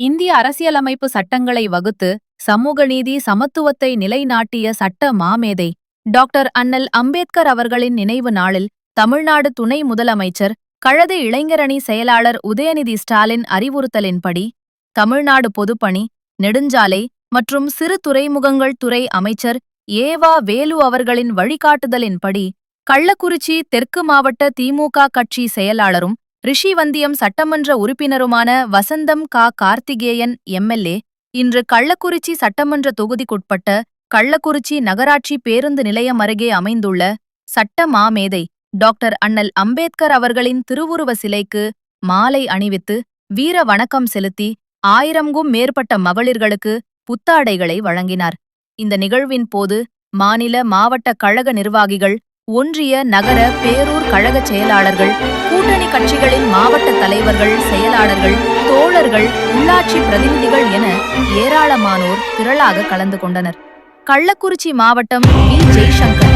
இந்திய அரசியலமைப்பு சட்டங்களை வகுத்து சமூக நீதி சமத்துவத்தை நிலைநாட்டிய சட்ட மாமேதை டாக்டர் அண்ணல் அம்பேத்கர் அவர்களின் நினைவு நாளில் தமிழ்நாடு துணை முதலமைச்சர் கழக இளைஞரணி செயலாளர் உதயநிதி ஸ்டாலின் அறிவுறுத்தலின்படி தமிழ்நாடு பொதுப்பணி நெடுஞ்சாலை மற்றும் சிறு துறைமுகங்கள் துறை அமைச்சர் ஏவா வேலு அவர்களின் வழிகாட்டுதலின்படி கள்ளக்குறிச்சி தெற்கு மாவட்ட திமுக கட்சி செயலாளரும் ரிஷிவந்தியம் சட்டமன்ற உறுப்பினருமான வசந்தம் கா. கார்த்திகேயன் எம்எல்ஏ இன்று கள்ளக்குறிச்சி சட்டமன்ற தொகுதிக்குட்பட்ட கள்ளக்குறிச்சி நகராட்சி பேருந்து நிலையம் அருகே அமைந்துள்ள சட்ட மாமேதை டாக்டர் அண்ணல் அம்பேத்கர் அவர்களின் திருவுருவ சிலைக்கு மாலை அணிவித்து வீர வணக்கம் செலுத்தி ஆயிரம்கும் மேற்பட்ட மகளிர்களுக்கு புத்தாடைகளை வழங்கினார். இந்த நிகழ்வின் போது மாநில மாவட்ட கழக நிர்வாகிகள் ஒன்றிய நகர பேரூர் கழக செயலாளர்கள் கூட்டணி கட்சிகளின் மாவட்ட தலைவர்கள் செயலாளர்கள் தோழர்கள் உள்ளாட்சி பிரதிநிதிகள் என ஏராளமானோர் திரளாக கலந்து கொண்டனர். கள்ளக்குறிச்சி மாவட்டம் வி. ஜெய்சங்கர்.